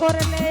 করলে